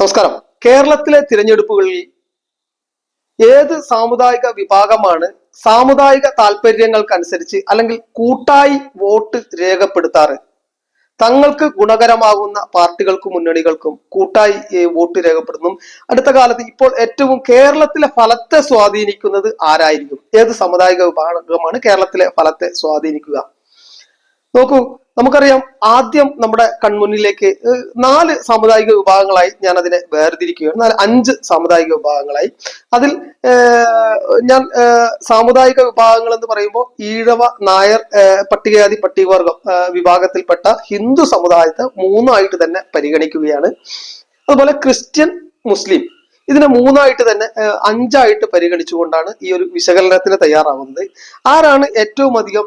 നമസ്കാരം. കേരളത്തിലെ തിരഞ്ഞെടുപ്പുകളിൽ ഏത് സാമുദായിക വിഭാഗമാണ് സാമുദായിക താല്പര്യങ്ങൾക്കനുസരിച്ച് അല്ലെങ്കിൽ കൂട്ടായി വോട്ട് രേഖപ്പെടുത്താറ്? തങ്ങൾക്ക് ഗുണകരമാകുന്ന പാർട്ടികൾക്കും മുന്നണികൾക്കും കൂട്ടായി വോട്ട് രേഖപ്പെടുന്നു അടുത്ത കാലത്ത് ഇപ്പോൾ ഏറ്റവും കേരളത്തിലെ ഫലത്തെ സ്വാധീനിക്കുന്നത് ആരായിരിക്കും? ഏത് സാമുദായിക വിഭാഗമാണ് കേരളത്തിലെ ഫലത്തെ സ്വാധീനിക്കുക? നോക്കൂ നമുക്കറിയാം ആദ്യം നമ്മുടെ കൺമുന്നിലേക്ക് നാല് സാമുദായിക വിഭാഗങ്ങളായി ഞാൻ അതിനെ വേർതിരിക്കുകയാണ്. നാല് അഞ്ച് സാമുദായിക വിഭാഗങ്ങളായി. അതിൽ ഞാൻ സാമുദായിക വിഭാഗങ്ങൾ എന്ന് പറയുമ്പോൾ ഈഴവ നായർ പട്ടികജാതി പട്ടികവർഗം വിഭാഗത്തിൽപ്പെട്ട ഹിന്ദു സമുദായത്തെ മൂന്നായിട്ട് തന്നെ പരിഗണിക്കുകയാണ്. അതുപോലെ ക്രിസ്ത്യൻ മുസ്ലിം ഇതിനെ മൂന്നായിട്ട് തന്നെ അഞ്ചായിട്ട് പരിഗണിച്ചുകൊണ്ടാണ് ഈ ഒരു വിശകലനത്തിന് തയ്യാറാവുന്നത്. ആരാണ് ഏറ്റവും അധികം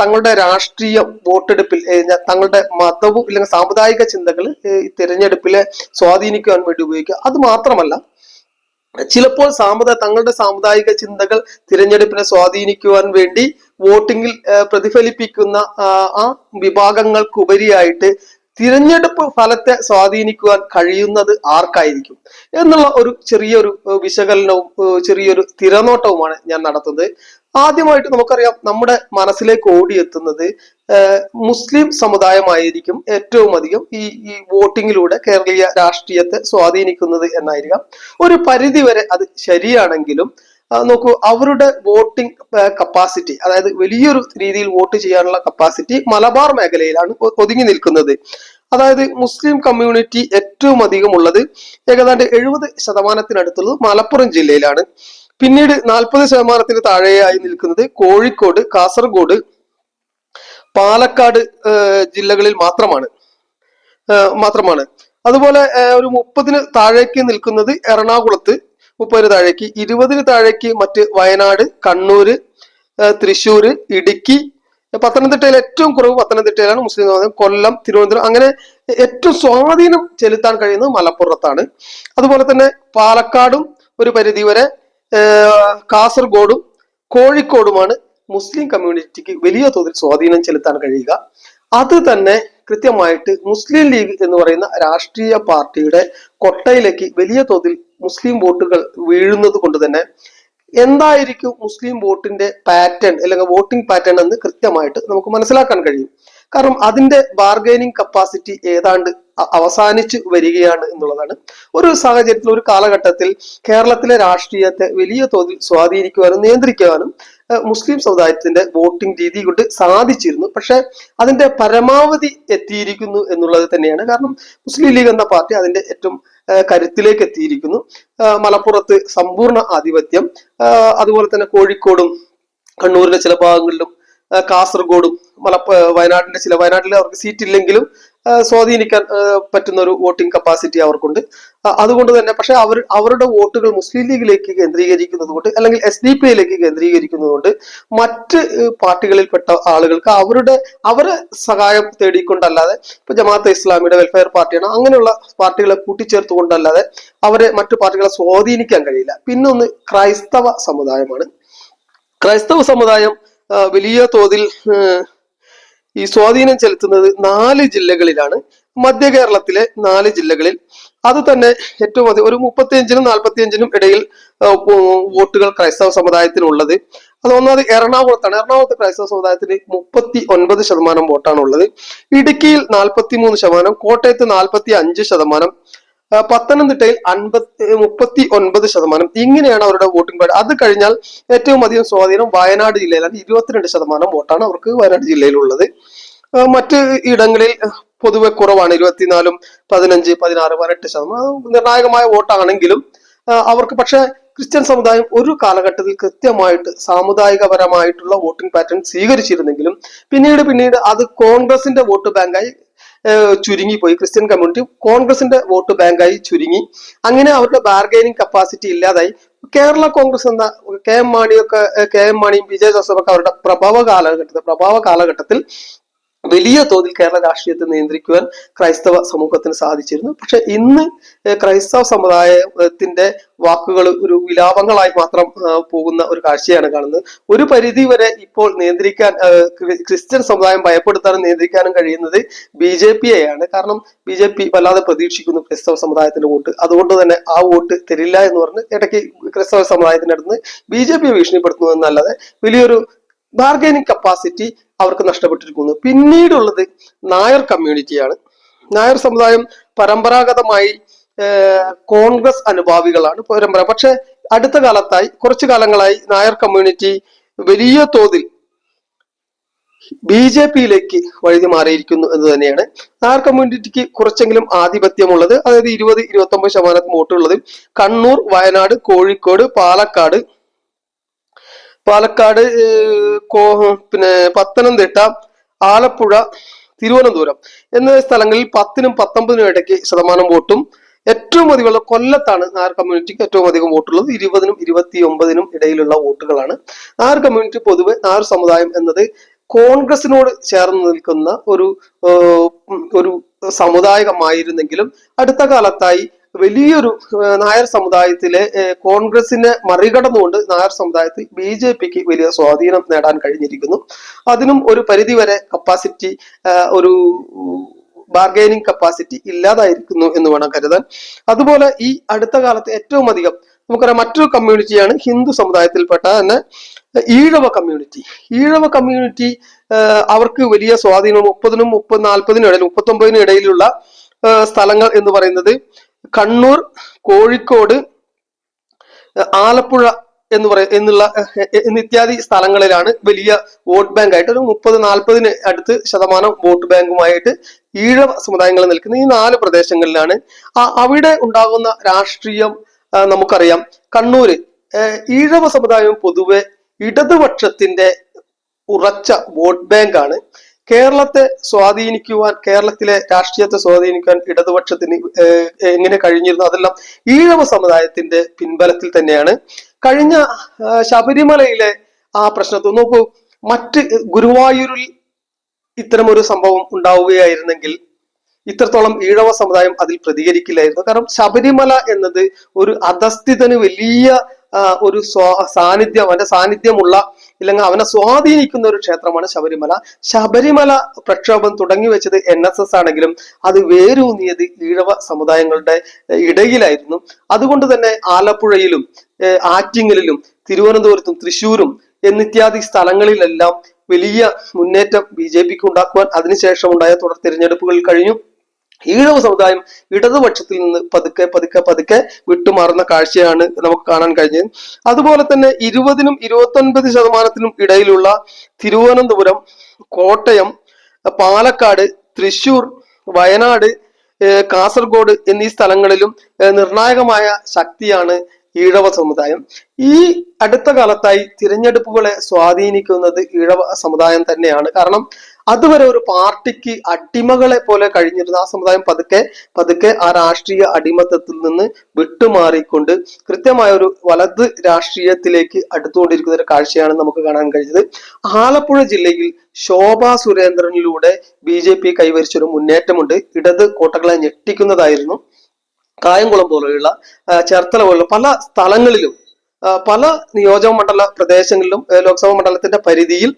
തങ്ങളുടെ രാഷ്ട്രീയ വോട്ടെടുപ്പിൽ തങ്ങളുടെ മതവും അല്ലെങ്കിൽ സാമുദായിക ചിന്തകൾ ഈ തിരഞ്ഞെടുപ്പിലെ സ്വാധീനിക്കുവാൻ വേണ്ടി ഉപയോഗിക്കുക. അത് മാത്രമല്ല ചിലപ്പോൾ സാമുദായ തങ്ങളുടെ സാമുദായിക ചിന്തകൾ തിരഞ്ഞെടുപ്പിനെ സ്വാധീനിക്കുവാൻ വേണ്ടി വോട്ടിങ്ങിൽ പ്രതിഫലിപ്പിക്കുന്ന ആ വിഭാഗങ്ങൾക്കുപരിയായിട്ട് തിരഞ്ഞെടുപ്പ് ഫലത്തെ സ്വാധീനിക്കുവാൻ കഴിയുന്നത് ആർക്കായിരിക്കും? എന്നുള്ള ഒരു ചെറിയൊരു വിശകലനവും ചെറിയൊരു തിരനോട്ടവുമാണ് ഞാൻ നടത്തുന്നത്. ആദ്യമായിട്ട് നമുക്കറിയാം നമ്മുടെ മനസ്സിലേക്ക് ഓടിയെത്തുന്നത് മുസ്ലിം സമുദായമായിരിക്കും ഏറ്റവും അധികം ഈ ഈ വോട്ടിങ്ങിലൂടെ കേരളീയ രാഷ്ട്രീയത്തെ സ്വാധീനിക്കുന്നത് എന്നായിരിക്കാം. ഒരു പരിധി വരെ അത് ശരിയാണെങ്കിലും നോക്കൂ അവരുടെ വോട്ടിംഗ് കപ്പാസിറ്റി അതായത് വലിയൊരു രീതിയിൽ വോട്ട് ചെയ്യാനുള്ള കപ്പാസിറ്റി മലബാർ മേഖലയിലാണ് ഒതുങ്ങി നിൽക്കുന്നത്. അതായത് മുസ്ലിം കമ്മ്യൂണിറ്റി ഏറ്റവും അധികം ഉള്ളത് ഏകദാണ്ട് എഴുപത് ശതമാനത്തിനടുത്തുള്ളത് മലപ്പുറം ജില്ലയിലാണ്. പിന്നീട് നാൽപ്പത് ശതമാനത്തിന് താഴെയായി നിൽക്കുന്നത് കോഴിക്കോട് കാസർഗോഡ് പാലക്കാട് ജില്ലകളിൽ മാത്രമാണ്. മാത്രമാണ്. അതുപോലെ ഒരു മുപ്പതിന് താഴേക്ക് നിൽക്കുന്നത് എറണാകുളത്ത് മുപ്പതിന് താഴേക്ക് ഇരുപതിന് താഴേക്ക് മറ്റ് വയനാട് കണ്ണൂര് തൃശ്ശൂർ ഇടുക്കി പത്തനംതിട്ടയിൽ ഏറ്റവും കുറവ് പത്തനംതിട്ടയിലാണ് മുസ്ലിം സമുദായം കൊല്ലം തിരുവനന്തപുരം അങ്ങനെ ഏറ്റവും സ്വാധീനം ചെലുത്താൻ കഴിയുന്നത് മലപ്പുറത്താണ്. അതുപോലെ തന്നെ പാലക്കാടും ഒരു പരിധി വരെ കാസർഗോഡും കോഴിക്കോടുമാണ് മുസ്ലിം കമ്മ്യൂണിറ്റിക്ക് വലിയ തോതിൽ സ്വാധീനം ചെലുത്താൻ കഴിയുക. അത് തന്നെ കൃത്യമായിട്ട് മുസ്ലിം ലീഗ് എന്ന് പറയുന്ന രാഷ്ട്രീയ പാർട്ടിയുടെ കൊട്ടയിലേക്ക് വലിയ തോതിൽ മുസ്ലിം വോട്ടുകൾ വീഴുന്നത് കൊണ്ട് തന്നെ എന്തായിരിക്കും മുസ്ലിം വോട്ടിന്റെ പാറ്റേൺ അല്ലെങ്കിൽ വോട്ടിംഗ് പാറ്റേൺ എന്ന് കൃത്യമായിട്ട് നമുക്ക് മനസ്സിലാക്കാൻ കഴിയും. കാരണം അതിന്റെ ബാർഗൈനിങ് കപ്പാസിറ്റി ഏതാണ്ട് അവസാനിച്ചു വരികയാണ് എന്നുള്ളതാണ്. ഒരു സാഹചര്യത്തിൽ ഒരു കാലഘട്ടത്തിൽ കേരളത്തിലെ രാഷ്ട്രീയത്തെ വലിയ തോതിൽ സ്വാധീനിക്കുവാനും നിയന്ത്രിക്കുവാനും മുസ്ലിം സമുദായത്തിന്റെ വോട്ടിംഗ് രീതി കൊണ്ട് സാധിച്ചിരുന്നു. പക്ഷെ അതിന്റെ പരമാവധി എത്തിയിരിക്കുന്നു എന്നുള്ളത് തന്നെയാണ്. കാരണം മുസ്ലിം ലീഗ് എന്ന പാർട്ടി അതിന്റെ ഏറ്റവും കരുത്തിലേക്ക് എത്തിയിരിക്കുന്നു. മലപ്പുറത്ത് സമ്പൂർണ ആധിപത്യം അതുപോലെ തന്നെ കോഴിക്കോടും കണ്ണൂരിലെ ചില ഭാഗങ്ങളിലും കാസർഗോഡും മലപ്പ വയനാടിന്റെ ചില വയനാട്ടിൽ അവർക്ക് സീറ്റ് ഇല്ലെങ്കിലും സ്വാധീനിക്കാൻ പറ്റുന്ന ഒരു വോട്ടിംഗ് കപ്പാസിറ്റി അവർക്കുണ്ട്. അതുകൊണ്ട് തന്നെ പക്ഷെ അവർ അവരുടെ വോട്ടുകൾ മുസ്ലിം ലീഗിലേക്ക് കേന്ദ്രീകരിക്കുന്നത് കൊണ്ട് അല്ലെങ്കിൽ എസ് ഡി പി ഐയിലേക്ക് കേന്ദ്രീകരിക്കുന്നത് കൊണ്ട് മറ്റ് പാർട്ടികളിൽപ്പെട്ട ആളുകൾക്ക് അവരുടെ അവരെ സഹായം തേടിക്കൊണ്ടല്ലാതെ ഇപ്പൊ ജമാഅത്തെ ഇസ്ലാമിയുടെ വെൽഫെയർ പാർട്ടിയാണ് അങ്ങനെയുള്ള പാർട്ടികളെ കൂട്ടിച്ചേർത്തുകൊണ്ടല്ലാതെ അവരെ മറ്റു പാർട്ടികളെ സ്വാധീനിക്കാൻ കഴിയില്ല. പിന്നെ ഒന്ന് ക്രൈസ്തവ സമുദായമാണ്. ക്രൈസ്തവ സമുദായം വലിയ തോതിൽ ഈ സ്വാധീനം ചെലുത്തുന്നത് നാല് ജില്ലകളിലാണ്. മധ്യ കേരളത്തിലെ നാല് ജില്ലകളിൽ. അത് തന്നെ ഏറ്റവും അധികം ഒരു മുപ്പത്തിയഞ്ചിനും നാൽപ്പത്തിയഞ്ചിനും ഇടയിൽ വോട്ടുകൾ ക്രൈസ്തവ സമുദായത്തിനുള്ളത് അത് ഒന്നാമത് എറണാകുളത്താണ്. എറണാകുളത്ത് ക്രൈസ്തവ സമുദായത്തിന് മുപ്പത്തി ഒൻപത് ശതമാനം വോട്ടാണ് ഉള്ളത്. ഇടുക്കിയിൽ നാൽപ്പത്തി മൂന്ന് ശതമാനം കോട്ടയത്ത് നാൽപ്പത്തി അഞ്ച് ശതമാനം പത്തനംതിട്ടയിൽ അൻപത്തി മുപ്പത്തി ഒൻപത് ശതമാനം ഇങ്ങനെയാണ് അവരുടെ വോട്ടിംഗ് പാട്. അത് കഴിഞ്ഞാൽ ഏറ്റവും അധികം സ്വാധീനം വയനാട് ജില്ലയിലാണ്. ഇരുപത്തിരണ്ട് ശതമാനം വോട്ടാണ് അവർക്ക് വയനാട് ജില്ലയിലുള്ളത്. മറ്റ് ഇടങ്ങളിൽ പൊതുവെ കുറവാണ്. ഇരുപത്തിനാലും പതിനഞ്ച് പതിനാറ് പതിനെട്ട് ശതമാനം. നിർണായകമായ വോട്ടാണെങ്കിലും അവർക്ക് പക്ഷെ ക്രിസ്ത്യൻ സമുദായം ഒരു കാലഘട്ടത്തിൽ കൃത്യമായിട്ട് സാമുദായികപരമായിട്ടുള്ള വോട്ടിംഗ് പാറ്റേൺ സ്വീകരിച്ചിരുന്നെങ്കിലും പിന്നീട് പിന്നീട് അത് കോൺഗ്രസിന്റെ വോട്ട് ബാങ്കായി ചുരുങ്ങിപ്പോയി ക്രിസ്ത്യൻ കമ്മ്യൂണിറ്റി കോൺഗ്രസിന്റെ വോട്ട് ബാങ്കായി ചുരുങ്ങി. അങ്ങനെ അവരുടെ ബാർഗൈനിങ് കപ്പാസിറ്റി ഇല്ലാതായി. കേരള കോൺഗ്രസ് എന്ന കെ എം മാണിയൊക്കെ കെ എം മാണിയും വിജയ ജോസഫൊക്കെ അവരുടെ പ്രഭാവ കാലഘട്ടത്തിൽ പ്രഭാവ കാലഘട്ടത്തിൽ വലിയ തോതിൽ കേരള രാഷ്ട്രീയത്തെ നിയന്ത്രിക്കുവാൻ ക്രൈസ്തവ സമൂഹത്തിന് സാധിച്ചിരുന്നു. പക്ഷെ ഇന്ന് ക്രൈസ്തവ സമുദായത്തിന്റെ വാക്കുകൾ ഒരു വിലാപങ്ങളായി മാത്രം പോകുന്ന ഒരു കാഴ്ചയാണ് കാണുന്നത്. ഒരു പരിധി വരെ ഇപ്പോൾ നിയന്ത്രിക്കാൻ ക്രിസ്ത്യൻ സമുദായം ഭയപ്പെടുത്താനും നിയന്ത്രിക്കാനും കഴിയുന്നത് ബി ജെ പിയെയാണ് കാരണം ബി ജെ പി വല്ലാതെ പ്രതീക്ഷിക്കുന്നു ക്രിസ്തവ സമുദായത്തിന്റെ വോട്ട്. അതുകൊണ്ട് തന്നെ ആ വോട്ട് തരില്ല എന്ന് പറഞ്ഞ് ഇടയ്ക്ക് ക്രിസ്തവ സമുദായത്തിനടുത്ത് ബി ജെ പി ഭീഷണിപ്പെടുത്തുന്നു എന്നല്ലാതെ വലിയൊരു ബാർഗൈനിങ് കപ്പാസിറ്റി അവർക്ക് നഷ്ടപ്പെട്ടിരിക്കുന്നു. പിന്നീടുള്ളത് നായർ കമ്മ്യൂണിറ്റിയാണ് നായർ സമുദായം പരമ്പരാഗതമായി കോൺഗ്രസ് അനുഭാവികളാണ് പരമ്പര പക്ഷെ അടുത്ത കാലത്തായി കുറച്ചു കാലങ്ങളായി നായർ കമ്മ്യൂണിറ്റി വലിയ തോതിൽ ബി ജെ പിയിലേക്ക് വഴുതി മാറിയിരിക്കുന്നു എന്ന് തന്നെയാണ്. നായർ കമ്മ്യൂണിറ്റിക്ക് കുറച്ചെങ്കിലും ആധിപത്യമുള്ളത് അതായത് ഇരുപത് ഇരുപത്തി ഒമ്പത് ശതമാനത്തിന് വോട്ടുള്ളത് കണ്ണൂർ വയനാട് കോഴിക്കോട് പാലക്കാട് പാലക്കാട് പിന്നെ പത്തനംതിട്ട ആലപ്പുഴ തിരുവനന്തപുരം എന്ന സ്ഥലങ്ങളിൽ പത്തിനും പത്തൊമ്പതിനും ഇടയ്ക്ക് ശതമാനം വോട്ടും ഏറ്റവും അധികമുള്ള കൊല്ലത്താണ് ആർ കമ്മ്യൂണിറ്റിക്ക് ഏറ്റവും അധികം വോട്ടുള്ളത്. ഇരുപതിനും ഇരുപത്തി ഒമ്പതിനും ഇടയിലുള്ള വോട്ടുകളാണ്. ആർ കമ്മ്യൂണിറ്റി പൊതുവെ ആർ സമുദായം എന്നത് കോൺഗ്രസിനോട് ചേർന്ന് നിൽക്കുന്ന ഒരു ഒരു സമുദായകമായിരുന്നെങ്കിലും അടുത്ത കാലത്തായി വലിയൊരു നായർ സമുദായത്തിലെ കോൺഗ്രസിനെ മറികടന്നുകൊണ്ട് നായർ സമുദായത്തിൽ ബി ജെ പിക്ക് വലിയ സ്വാധീനം നേടാൻ കഴിഞ്ഞിരിക്കുന്നു. അതിനും ഒരു പരിധിവരെ കപ്പാസിറ്റി ഒരു ബാർഗൈനിങ് കപ്പാസിറ്റി ഇല്ലാതായിരിക്കുന്നു എന്ന് വേണം കരുതാൻ. അതുപോലെ ഈ അടുത്ത കാലത്ത് ഏറ്റവും അധികം നമുക്കറിയാം മറ്റൊരു കമ്മ്യൂണിറ്റിയാണ് ഹിന്ദു സമുദായത്തിൽപ്പെട്ട തന്നെ ഈഴവ കമ്മ്യൂണിറ്റി ഈഴവ കമ്മ്യൂണിറ്റി അവർക്ക് വലിയ സ്വാധീനം മുപ്പതിനും മുപ്പത് നാൽപ്പതിനും ഇടയിൽ മുപ്പത്തൊമ്പതിനും ഇടയിലുള്ള സ്ഥലങ്ങൾ എന്ന് പറയുന്നത് കണ്ണൂർ കോഴിക്കോട് ആലപ്പുഴ എന്ന് പറയ എന്നുള്ള ഇത്യാദി സ്ഥലങ്ങളിലാണ് വലിയ വോട്ട് ബാങ്ക് ആയിട്ട് ഒരു മുപ്പത് നാൽപ്പതിന് അടുത്ത് ശതമാനം വോട്ട് ബാങ്കുമായിട്ട് ഈഴവ സമുദായങ്ങൾ നിൽക്കുന്ന ഈ നാല് പ്രദേശങ്ങളിലാണ്. അവിടെ ഉണ്ടാകുന്ന രാഷ്ട്രീയം നമുക്കറിയാം. കണ്ണൂര് ഈഴവ സമുദായം പൊതുവെ ഇടതുപക്ഷത്തിന്റെ ഉറച്ച വോട്ട് ബാങ്കാണ്. കേരളത്തെ സ്വാധീനിക്കുവാൻ കേരളത്തിലെ രാഷ്ട്രീയത്തെ സ്വാധീനിക്കാൻ ഇടതുപക്ഷത്തിന് എങ്ങനെ കഴിഞ്ഞിരുന്നു അതെല്ലാം ഈഴവ സമുദായത്തിന്റെ പിൻബലത്തിൽ തന്നെയാണ്. കഴിഞ്ഞ ശബരിമലയിലെ ആ പ്രശ്നത്തിൽ നോക്കൂ. മറ്റ് ഗുരുവായൂരിൽ ഇത്തരം ഒരു സംഭവം ഉണ്ടാവുകയായിരുന്നെങ്കിൽ ഇത്രത്തോളം ഈഴവ സമുദായം അതിൽ പ്രതികരിക്കില്ലായിരുന്നു. കാരണം ശബരിമല എന്നത് ഒരു അധസ്ഥിതന് വലിയ ഒരു സാന്നിധ്യം അവന്റെ സാന്നിധ്യമുള്ള ഇല്ലെങ്കിൽ അവനെ സ്വാധീനിക്കുന്ന ഒരു ക്ഷേത്രമാണ് ശബരിമല. ശബരിമല പ്രക്ഷോഭം തുടങ്ങി വെച്ചത് എൻ എസ് എസ് ആണെങ്കിലും അത് വേരൂന്നിയത് ഈഴവ സമുദായങ്ങളുടെ ഇടയിലായിരുന്നു. അതുകൊണ്ട് തന്നെ ആലപ്പുഴയിലും ആറ്റിങ്ങലിലും തിരുവനന്തപുരത്തും തൃശ്ശൂരും എന്നിത്യാദി സ്ഥലങ്ങളിലെല്ലാം വലിയ മുന്നേറ്റം ബി ജെ പിക്ക് ഉണ്ടാക്കുവാൻ അതിനുശേഷം ഉണ്ടായ തുടർ തിരഞ്ഞെടുപ്പുകൾ കഴിഞ്ഞു. ഈഴവ സമുദായം ഇടതുപക്ഷത്തിൽ നിന്ന് പതുക്കെ പതുക്കെ പതുക്കെ വിട്ടുമാറുന്ന കാഴ്ചയാണ് നമുക്ക് കാണാൻ കഴിഞ്ഞത്. അതുപോലെ തന്നെ ഇരുപതിനും ഇരുപത്തി ഒൻപത് ശതമാനത്തിനും ഇടയിലുള്ള തിരുവനന്തപുരം കോട്ടയം പാലക്കാട് തൃശൂർ വയനാട് കാസർഗോഡ് എന്നീ സ്ഥലങ്ങളിലും നിർണായകമായ ശക്തിയാണ് ഈഴവ സമുദായം. ഈ അടുത്ത കാലത്തായി തിരഞ്ഞെടുപ്പുകളെ സ്വാധീനിക്കുന്നത് ഈഴവ സമുദായം തന്നെയാണ്. കാരണം അതുവരെ ഒരു പാർട്ടിക്ക് അടിമകളെ പോലെ കഴിഞ്ഞിരുന്ന. ആ സമുദായം പതുക്കെ പതുക്കെ ആ രാഷ്ട്രീയ അടിമത്തത്തിൽ നിന്ന് വിട്ടുമാറിക്കൊണ്ട് കൃത്യമായ ഒരു വലത് രാഷ്ട്രീയത്തിലേക്ക് അടുത്തുകൊണ്ടിരിക്കുന്ന ഒരു കാഴ്ചയാണ് നമുക്ക് കാണാൻ കഴിഞ്ഞത്. ആലപ്പുഴ ജില്ലയിൽ ശോഭാ സുരേന്ദ്രനിലൂടെ ബി ജെ പി കൈവരിച്ചൊരു മുന്നേറ്റമുണ്ട്. ഇടത് കോട്ടകളെ ഞെട്ടിക്കുന്നതായിരുന്നു. കായംകുളം പോലെയുള്ള ചേർത്തല പോലുള്ള പല സ്ഥലങ്ങളിലും പല നിയോജക മണ്ഡല പ്രദേശങ്ങളിലും ലോക്സഭാ മണ്ഡലത്തിന്റെ പരിധിയിൽ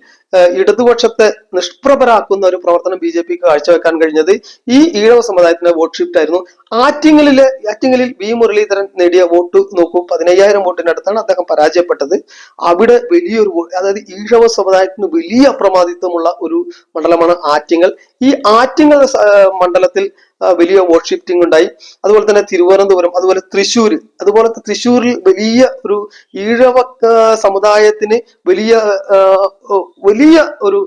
ഇടതുപക്ഷത്തെ നിഷ്പ്രഭരാക്കുന്ന ഒരു പ്രവർത്തനം ബി ജെ പിക്ക് കാഴ്ചവെക്കാൻ കഴിഞ്ഞത് ഈ ഈഴവ സമുദായത്തിന്റെ വോട്ട് ഷിഫ്റ്റ് ആയിരുന്നു. ആറ്റിങ്ങലിലെ ആറ്റിങ്ങലിൽ വി മുരളീധരൻ നേടിയ വോട്ട് നോക്കൂ പതിനയ്യായിരം വോട്ടിനടുത്താണ് അദ്ദേഹം പരാജയപ്പെട്ടത്. അവിടെ വലിയൊരു അതായത് ഈഴവ സമുദായത്തിന് വലിയ അപ്രമാദിത്വമുള്ള ഒരു മണ്ഡലമാണ് ആറ്റിങ്ങൽ. ഈ ആറ്റിങ്ങൽ മണ്ഡലത്തിൽ വലിയ വോട്ട് ഷിഫ്റ്റിംഗ് ഉണ്ടായി. അതുപോലെ തന്നെ തിരുവനന്തപുരം അതുപോലെ തൃശ്ശൂര് അതുപോലെ തൃശ്ശൂരിൽ വലിയ ഒരു ഈഴവ സമുദായത്തിന് വലിയ വലിയ ഒരു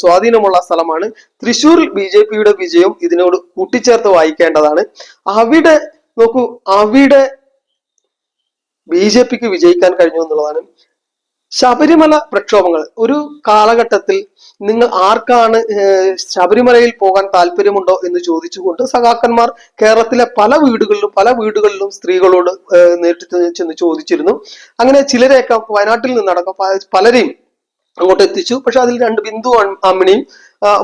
സ്വാധീനമുള്ള സ്ഥലമാണ്. തൃശ്ശൂരിൽ ബി ജെ പിയുടെ വിജയം ഇതിനോട് കൂട്ടിച്ചേർത്ത് വായിക്കേണ്ടതാണ്. അവിടെ നോക്കൂ അവിടെ ബി ജെ പിക്ക് വിജയിക്കാൻ കഴിഞ്ഞു എന്നുള്ളതാണ് ശബരിമല പ്രക്ഷോഭങ്ങൾ. ഒരു കാലഘട്ടത്തിൽ നിങ്ങൾ ആർക്കാണ് ശബരിമലയിൽ പോകാൻ താല്പര്യമുണ്ടോ എന്ന് ചോദിച്ചുകൊണ്ട് സഖാക്കന്മാർ കേരളത്തിലെ പല വീടുകളിലും പല വീടുകളിലും സ്ത്രീകളോട് നേരിട്ട് ചെന്ന് ചോദിച്ചിരുന്നു. അങ്ങനെ ചിലരെയൊക്കെ വയനാട്ടിൽ നിന്നടക്കം പലരെയും അങ്ങോട്ട് എത്തിച്ചു പക്ഷെ അതിൽ രണ്ട് ബിന്ദു അമ്മിണിയും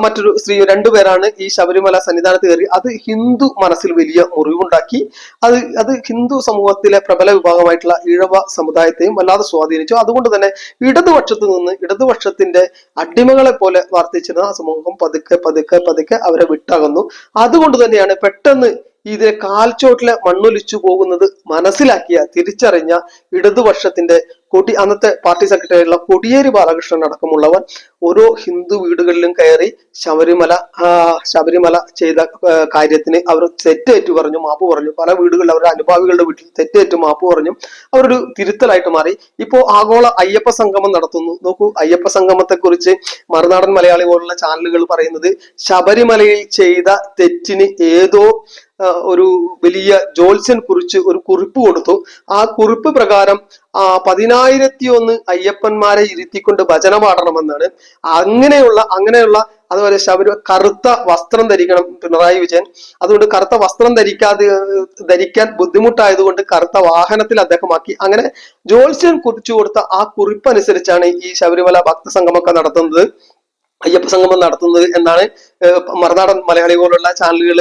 മറ്റൊരു സ്ത്രീ രണ്ടുപേരാണ് ഈ ശബരിമല സന്നിധാനത്ത് കയറി. അത് ഹിന്ദു മനസ്സിൽ വലിയ മുറിവുണ്ടാക്കി. അത് അത് ഹിന്ദു സമൂഹത്തിലെ പ്രബല വിഭാഗമായിട്ടുള്ള ഇഴവ സമുദായത്തെയും വല്ലാതെ സ്വാധീനിച്ചു. അതുകൊണ്ട് തന്നെ ഇടതുപക്ഷത്ത് നിന്ന് ഇടതുപക്ഷത്തിന്റെ അടിമകളെ പോലെ വർത്തിച്ചിരുന്ന ആ സമൂഹം പതുക്കെ പതുക്കെ പതുക്കെ അവരെ വിട്ടകന്നു. അതുകൊണ്ട് തന്നെയാണ് പെട്ടെന്ന് ഇതിലെ കാൽച്ചോട്ടിലെ മണ്ണൊലിച്ചു പോകുന്നത് മനസ്സിലാക്കിയ തിരിച്ചറിഞ്ഞ ഇടതുപക്ഷത്തിന്റെ കൊടി അന്നത്തെ പാർട്ടി സെക്രട്ടറി ആയിട്ടുള്ള കൊടിയേരി ബാലകൃഷ്ണൻ അടക്കമുള്ളവർ ഓരോ ഹിന്ദു വീടുകളിലും കയറി ശബരിമല ശബരിമല ചെയ്ത കാര്യത്തിന് അവർ തെറ്റേറ്റു പറഞ്ഞു മാപ്പ് പറഞ്ഞു പല വീടുകളിൽ അവരുടെ അനുഭാവികളുടെ വീട്ടിൽ തെറ്റേറ്റു മാപ്പ് പറഞ്ഞു അവരൊരു തിരുത്തലായിട്ട് മാറി. ഇപ്പോൾ ആഗോള അയ്യപ്പ സംഗമം നടത്തുന്നു. നോക്കൂ അയ്യപ്പ സംഗമത്തെ കുറിച്ച് മറുനാടൻ മലയാളി പോലുള്ള ചാനലുകൾ പറയുന്നത് ശബരിമലയിൽ ചെയ്ത തെറ്റിന് ഏതോ ഒരു വലിയ ജോത്സ്യൻ കുറിച്ച് ഒരു കുറിപ്പ് കൊടുത്തു. ആ കുറിപ്പ് പ്രകാരം പതിനായിരത്തി ഒന്ന് അയ്യപ്പന്മാരെ ഇരുത്തിക്കൊണ്ട് ഭജന പാടണമെന്നാണ്. അങ്ങനെയുള്ള അങ്ങനെയുള്ള അതുപോലെ ശബരി കറുത്ത വസ്ത്രം ധരിക്കണം പിണറായി വിജയൻ. അതുകൊണ്ട് കറുത്ത വസ്ത്രം ധരിക്കാതെ ധരിക്കാൻ ബുദ്ധിമുട്ടായതുകൊണ്ട് കറുത്ത വാഹനത്തിൽ അദ്ദേഹമാക്കി അങ്ങനെ ജോത്സ്യൻ കുറിച്ചു കൊടുത്ത ആ കുറിപ്പ് അനുസരിച്ചാണ് ഈ ശബരിമല ഭക്ത സംഗമൊക്കെ നടത്തുന്നത്. അയ്യപ്പ സംഗമം നടത്തുന്നത് എന്നാണ് മറുനാടൻ മലയാളി പോലുള്ള ചാനലുകൾ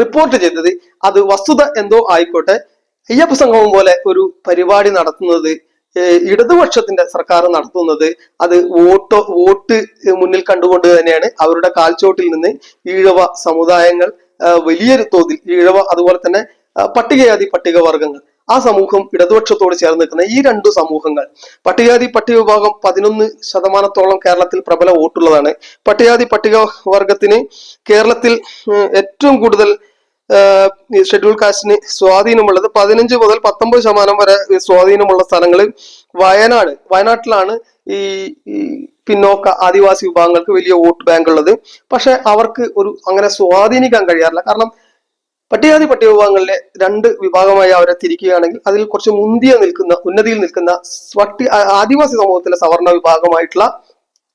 റിപ്പോർട്ട് ചെയ്തത്. അത് വസ്തുത എന്തോ ആയിക്കോട്ടെ. അയ്യപ്പ സംഗമം പോലെ ഒരു പരിപാടി നടത്തുന്നത് ഇടതുപക്ഷത്തിന്റെ സർക്കാർ നടത്തുന്നത് അത് വോട്ടോ വോട്ട് മുന്നിൽ കണ്ടുകൊണ്ട് തന്നെയാണ് അവരുടെ കാൽച്ചോട്ടിൽ നിന്ന് ഈഴവ സമുദായങ്ങൾ വലിയൊരു തോതിൽ ഈഴവ അതുപോലെ തന്നെ പട്ടികജാതി പട്ടികവർഗങ്ങൾ ആ സമൂഹം ഇടതുപക്ഷത്തോട് ചേർന്ന് നിൽക്കുന്ന ഈ രണ്ടു സമൂഹങ്ങൾ. പട്ടികജാതി പട്ടിക വിഭാഗം പതിനൊന്ന് ശതമാനത്തോളം കേരളത്തിൽ പ്രബല വോട്ടുള്ളതാണ്. പട്ടികജാതി പട്ടിക വർഗത്തിന് കേരളത്തിൽ ഏറ്റവും കൂടുതൽ ഷെഡ്യൂൾ കാസ്റ്റിന് സ്വാധീനമുള്ളത് പതിനഞ്ച് മുതൽ പത്തൊമ്പത് ശതമാനം വരെ സ്വാധീനമുള്ള സ്ഥലങ്ങൾ വയനാട്. വയനാട്ടിലാണ് ഈ പിന്നോക്ക ആദിവാസി വിഭാഗങ്ങൾക്ക് വലിയ വോട്ട് ബാങ്ക് ഉള്ളത്. പക്ഷെ അവർക്ക് ഒരു അങ്ങനെ സ്വാധീനിക്കാൻ കഴിയാറില്ല. കാരണം പട്ടികജാതി പട്ടിക വിഭാഗങ്ങളിലെ രണ്ട് വിഭാഗമായി അവരെ തിരിക്കുകയാണെങ്കിൽ അതിൽ കുറച്ച് മുന്തിയ നിൽക്കുന്ന ഉന്നതിയിൽ നിൽക്കുന്ന പട്ടി ആദിവാസി സമൂഹത്തിലെ സവർണ വിഭാഗമായിട്ടുള്ള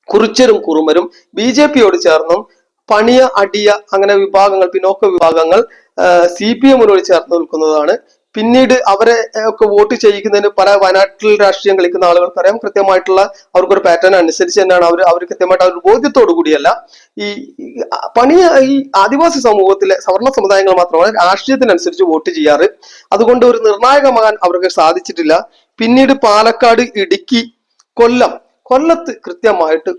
കുറിച്ചരും കുറുമരും ബി ജെ പിയോട് ചേർന്നും പണിയ അടിയ അങ്ങനെ വിഭാഗങ്ങൾ പിന്നോക്ക വിഭാഗങ്ങൾ സി പി എമ്മിനോട് ചേർന്ന് നിൽക്കുന്നതാണ്. പിന്നീട് അവരെ ഒക്കെ വോട്ട് ചെയ്യിക്കുന്നതിന് പല വയനാട്ടിൽ രാഷ്ട്രീയം കളിക്കുന്ന ആളുകൾക്കറിയാം. കൃത്യമായിട്ടുള്ള അവർക്കൊരു പാറ്റേൺ അനുസരിച്ച് തന്നെയാണ് അവർ അവർ കൃത്യമായിട്ട് അവർ ബോധ്യത്തോടു കൂടിയല്ല. ഈ പണി ഈ ആദിവാസി സമൂഹത്തിലെ സവർണ സമുദായങ്ങൾ മാത്രമാണ് രാഷ്ട്രീയത്തിനനുസരിച്ച് വോട്ട് ചെയ്യാറ്. അതുകൊണ്ട് ഒരു നിർണായകമാകാൻ അവർക്ക് സാധിച്ചിട്ടില്ല. പിന്നീട് പാലക്കാട് ഇടുക്കി കൊല്ലം. കൊല്ലത്ത് കൃത്യമായിട്ട്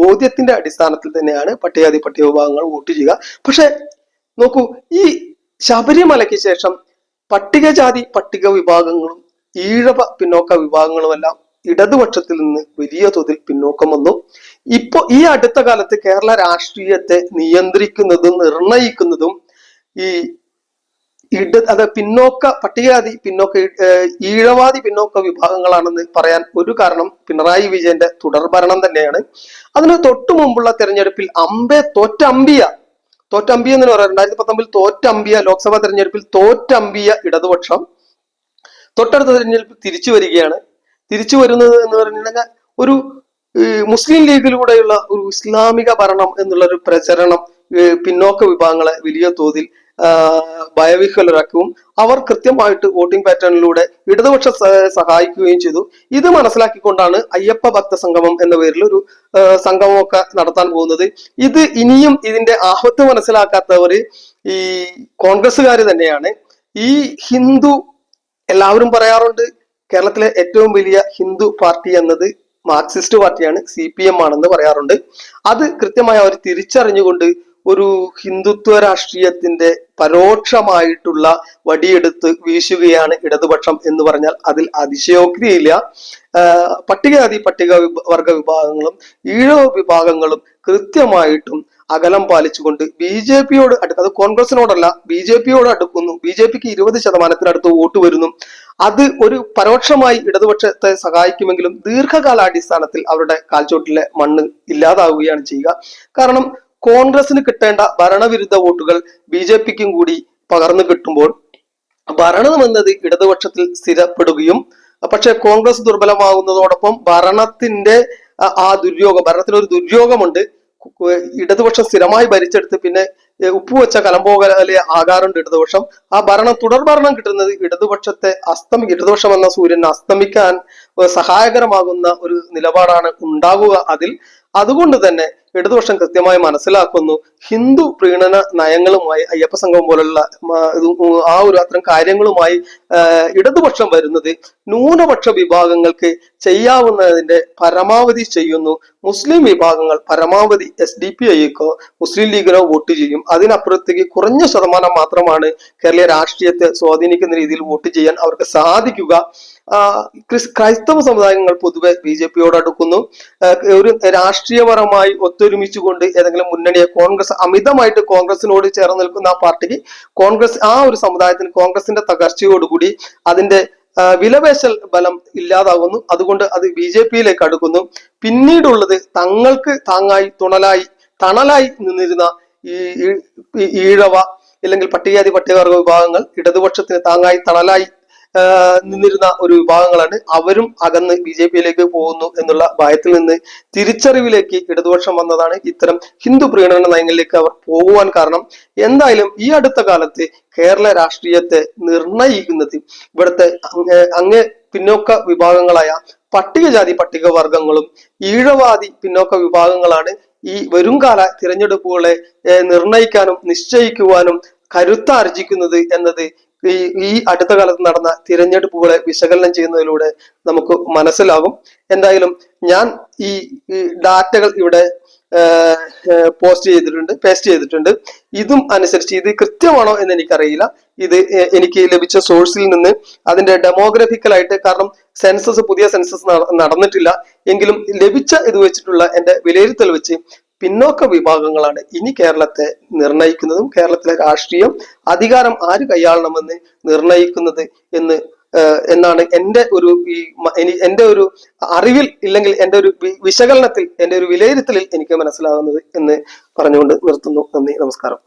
ബോധ്യത്തിന്റെ അടിസ്ഥാനത്തിൽ തന്നെയാണ് പട്ടികാതി പട്ടിക വിഭാഗങ്ങൾ വോട്ട് ചെയ്യുക. പക്ഷെ നോക്കൂ ഈ ശബരിമലയ്ക്ക് ശേഷം പട്ടികജാതി പട്ടിക വിഭാഗങ്ങളും ഈഴവ പിന്നോക്ക വിഭാഗങ്ങളുമെല്ലാം ഇടതുപക്ഷത്തിൽ നിന്ന് വലിയ തോതിൽ പിന്നോക്കം വന്നു. ഇപ്പൊ ഈ അടുത്ത കാലത്ത് കേരള രാഷ്ട്രീയത്തെ നിയന്ത്രിക്കുന്നതും നിർണയിക്കുന്നതും ഈ ഇട അത് പിന്നോക്ക പട്ടികജാതി പിന്നോക്ക ഈഴവാദി പിന്നോക്ക വിഭാഗങ്ങളാണെന്ന് പറയാൻ ഒരു കാരണം പിണറായി വിജയന്റെ തുടർഭരണം തന്നെയാണ്. അതിന് തൊട്ടു മുമ്പുള്ള തെരഞ്ഞെടുപ്പിൽ അമ്പെ തോറ്റമ്പിയ തോറ്റമ്പിയ എന്ന് പറയാം രണ്ടായിരത്തി പത്തൊമ്പതിൽ തോറ്റമ്പിയ ലോക്സഭാ തെരഞ്ഞെടുപ്പിൽ തോറ്റമ്പിയ ഇടതുപക്ഷം. തൊട്ടടുത്ത തെരഞ്ഞെടുപ്പിൽ തിരിച്ചു വരികയാണ്. തിരിച്ചു വരുന്നത് എന്ന് പറഞ്ഞിട്ടുണ്ടെങ്കിൽ ഒരു മുസ്ലിം ലീഗിലൂടെയുള്ള ഒരു ഇസ്ലാമിക ഭരണം എന്നുള്ള ഒരു പ്രചരണം പിന്നോക്ക വിഭാഗങ്ങളെ വലിയ തോതിൽ ഭയവിഹ്വലരാക്കുകയും അവർ കൃത്യമായിട്ട് വോട്ടിംഗ് പാറ്റേണിലൂടെ ഇടതുപക്ഷ സഹായിക്കുകയും ചെയ്തു. ഇത് മനസ്സിലാക്കിക്കൊണ്ടാണ് അയ്യപ്പ ഭക്ത സംഗമം എന്ന പേരിൽ ഒരു സംഗമമൊക്കെ നടത്താൻ പോകുന്നത്. ഇത് ഇനിയും ഇതിന്റെ ആഹത്ത് മനസ്സിലാക്കാത്തവർ ഈ കോൺഗ്രസ്സുകാർ തന്നെയാണ്. ഈ ഹിന്ദു എല്ലാവരും പറയാറുണ്ട് കേരളത്തിലെ ഏറ്റവും വലിയ ഹിന്ദു പാർട്ടി എന്നത് മാർക്സിസ്റ്റ് പാർട്ടിയാണ് സി പി എം ആണെന്ന് പറയാറുണ്ട്. അത് കൃത്യമായി അവർ തിരിച്ചറിഞ്ഞുകൊണ്ട് ഒരു ഹിന്ദുത്വ രാഷ്ട്രീയത്തിന്റെ പരോക്ഷമായിട്ടുള്ള വടിയെടുത്ത് വീശുകയാണ് ഇടതുപക്ഷം എന്ന് പറഞ്ഞാൽ അതിൽ അതിശയോക്തിയില്ല. പട്ടികജാതി പട്ടിക വർഗ വിഭാഗങ്ങളും ഈഴവ വിഭാഗങ്ങളും കൃത്യമായിട്ടും അകലം പാലിച്ചുകൊണ്ട് ബി ജെ പിയോട് അടുക്ക അത് കോൺഗ്രസിനോടല്ല ബി ജെ പിയോട് അടുക്കുന്നു. ബി ജെ പിക്ക് ഇരുപത് ശതമാനത്തിനടുത്ത് വോട്ട് വരുന്നു. അത് ഒരു പരോക്ഷമായി ഇടതുപക്ഷത്തെ സഹായിക്കുമെങ്കിലും ദീർഘകാലാടിസ്ഥാനത്തിൽ അവരുടെ കാൽച്ചോട്ടിലെ മണ്ണ് ഇല്ലാതാവുകയാണ് ചെയ്യുക. കാരണം കോൺഗ്രസിന് കിട്ടേണ്ട ഭരണവിരുദ്ധ വോട്ടുകൾ ബി ജെ പിക്കും കൂടി പകർന്നു കിട്ടുമ്പോൾ ഭരണം എന്നത് ഇടതുപക്ഷത്തിൽ സ്ഥിരപ്പെടുകയും പക്ഷെ കോൺഗ്രസ് ദുർബലമാകുന്നതോടൊപ്പം ഭരണത്തിന്റെ ആ- ദുര്യോഗം ഭരണത്തിന് ഒരു ദുര്യോഗമുണ്ട്. ഇടതുപക്ഷം സ്ഥിരമായി ഭരിച്ചെടുത്ത് പിന്നെ ഉപ്പുവെച്ച ഉപ്പ് വെച്ച കലമ്പോകലെ ആകാറുണ്ട് ഇടതുപക്ഷം. ആ ഭരണം തുടർ ഭരണം കിട്ടുന്നത് ഇടതുപക്ഷത്തെ അസ്തമി ഇടതുപക്ഷം എന്ന സൂര്യനെ അസ്തമിക്കാൻ സഹായകരമാകുന്ന ഒരു നിലപാടാണ് ഉണ്ടാവുക അതിൽ. അതുകൊണ്ട് തന്നെ ഇടതുപക്ഷം കൃത്യമായി മനസ്സിലാക്കുന്നു. ഹിന്ദു പ്രീണന നയങ്ങളുമായി അയ്യപ്പ സംഘം പോലുള്ള ആ ഒരു അത്തരം കാര്യങ്ങളുമായി ഇടതുപക്ഷം വരുന്നത് ന്യൂനപക്ഷ വിഭാഗങ്ങൾക്ക് ചെയ്യാവുന്നതിന്റെ പരമാവധി ചെയ്യുന്നു. മുസ്ലിം വിഭാഗങ്ങൾ പരമാവധി എസ് ഡി പി ഐക്കോ മുസ്ലിം ലീഗിനോ വോട്ട് ചെയ്യും. അതിനപ്പുറത്തേക്ക് കുറഞ്ഞ ശതമാനം മാത്രമാണ് കേരളീയ രാഷ്ട്രീയത്തെ സ്വാധീനിക്കുന്ന രീതിയിൽ വോട്ട് ചെയ്യാൻ അവർക്ക് സാധിക്കുക. ക്രിസ് ക്രൈസ്തവ സമുദായങ്ങൾ പൊതുവെ ബി ജെ പിയോട് അടുക്കുന്നു. ഒരു രാഷ്ട്രീയപരമായി ഒത്തൊരുമിച്ചുകൊണ്ട് ഏതെങ്കിലും മുന്നണിയെ കോൺഗ്രസ് അമിതമായിട്ട് കോൺഗ്രസിനോട് ചേർന്ന് നിൽക്കുന്ന ആ പാർട്ടിക്ക് കോൺഗ്രസ് ആ ഒരു സമുദായത്തിന് കോൺഗ്രസിന്റെ തകർച്ചയോടുകൂടി അതിന്റെ വിലപേശൽ ബലം ഇല്ലാതാകുന്നു. അതുകൊണ്ട് അത് ബി ജെ പിയിലേക്ക് അടുക്കുന്നു. പിന്നീടുള്ളത് തങ്ങൾക്ക് താങ്ങായി തുണലായി തണലായി നിന്നിരുന്ന ഈ ഈഴവ അല്ലെങ്കിൽ പട്ടികജാതി പട്ടികവർഗ വിഭാഗങ്ങൾ ഇടതുപക്ഷത്തിന് താങ്ങായി തണലായി നിന്നിരുന്ന ഒരു വിഭാഗങ്ങളാണ്. അവരും അകന്ന് ബി ജെ പിയിലേക്ക് പോകുന്നു എന്നുള്ള ഭയത്തിൽ നിന്ന് തിരിച്ചറിവിലേക്ക് ഇടതുപക്ഷം വന്നതാണ് ഇത്തരം ഹിന്ദു പ്രീണന നയങ്ങളിലേക്ക് അവർ പോകുവാൻ കാരണം എന്തായാലും ഈ അടുത്ത കാലത്ത് കേരള രാഷ്ട്രീയത്തെ നിർണയിക്കുന്നത് ഇവിടുത്തെ അങ്ങേ പിന്നോക്ക വിഭാഗങ്ങളായ പട്ടികജാതി പട്ടികവർഗങ്ങളും ഈഴവാദി പിന്നോക്ക വിഭാഗങ്ങളാണ് ഈ വരുംകാല തിരഞ്ഞെടുപ്പുകളെ നിർണയിക്കാനും നിശ്ചയിക്കുവാനും കരുത്താർജിക്കുന്നത് എന്നത് ഈ ഈ അടുത്ത കാലത്ത് നടന്ന തിരഞ്ഞെടുപ്പുകളെ വിശകലനം ചെയ്യുന്നതിലൂടെ നമുക്ക് മനസ്സിലാകും. എന്തായാലും ഞാൻ ഈ ഡാറ്റകൾ ഇവിടെ പോസ്റ്റ് ചെയ്തിട്ടുണ്ട് പേസ്റ്റ് ചെയ്തിട്ടുണ്ട്. ഇതും അനുസരിച്ച് ഇത് കൃത്യമാണോ എന്ന് എനിക്കറിയില്ല. ഇത് എനിക്ക് ലഭിച്ച സോഴ്സിൽ നിന്ന് അതിന്റെ ഡെമോഗ്രഫിക്കൽ ആയിട്ട് കാരണം സെൻസസ് പുതിയ സെൻസസ് നടന്നിട്ടില്ല. എങ്കിലും ലഭിച്ച ഇത് വെച്ചിട്ടുള്ള എന്റെ വിലയിരുത്തൽ വെച്ച് പിന്നോക്ക വിഭാഗങ്ങളാണ് ഇനി കേരളത്തെ നിർണയിക്കുന്നതും കേരളത്തിലെ രാഷ്ട്രീയം അധികാരം ആര് കൈയാളണമെന്ന് നിർണയിക്കുന്നത് എന്ന് എന്നാണ് എന്റെ ഒരു ഈ എന്റെ ഒരു അറിവിൽ ഇല്ലെങ്കിൽ എന്റെ ഒരു വിശകലനത്തിൽ എന്റെ ഒരു വിലയിരുത്തലിൽ എനിക്ക് മനസ്സിലാകുന്നത് എന്ന് പറഞ്ഞുകൊണ്ട് നിർത്തുന്നു. നന്ദി നമസ്കാരം.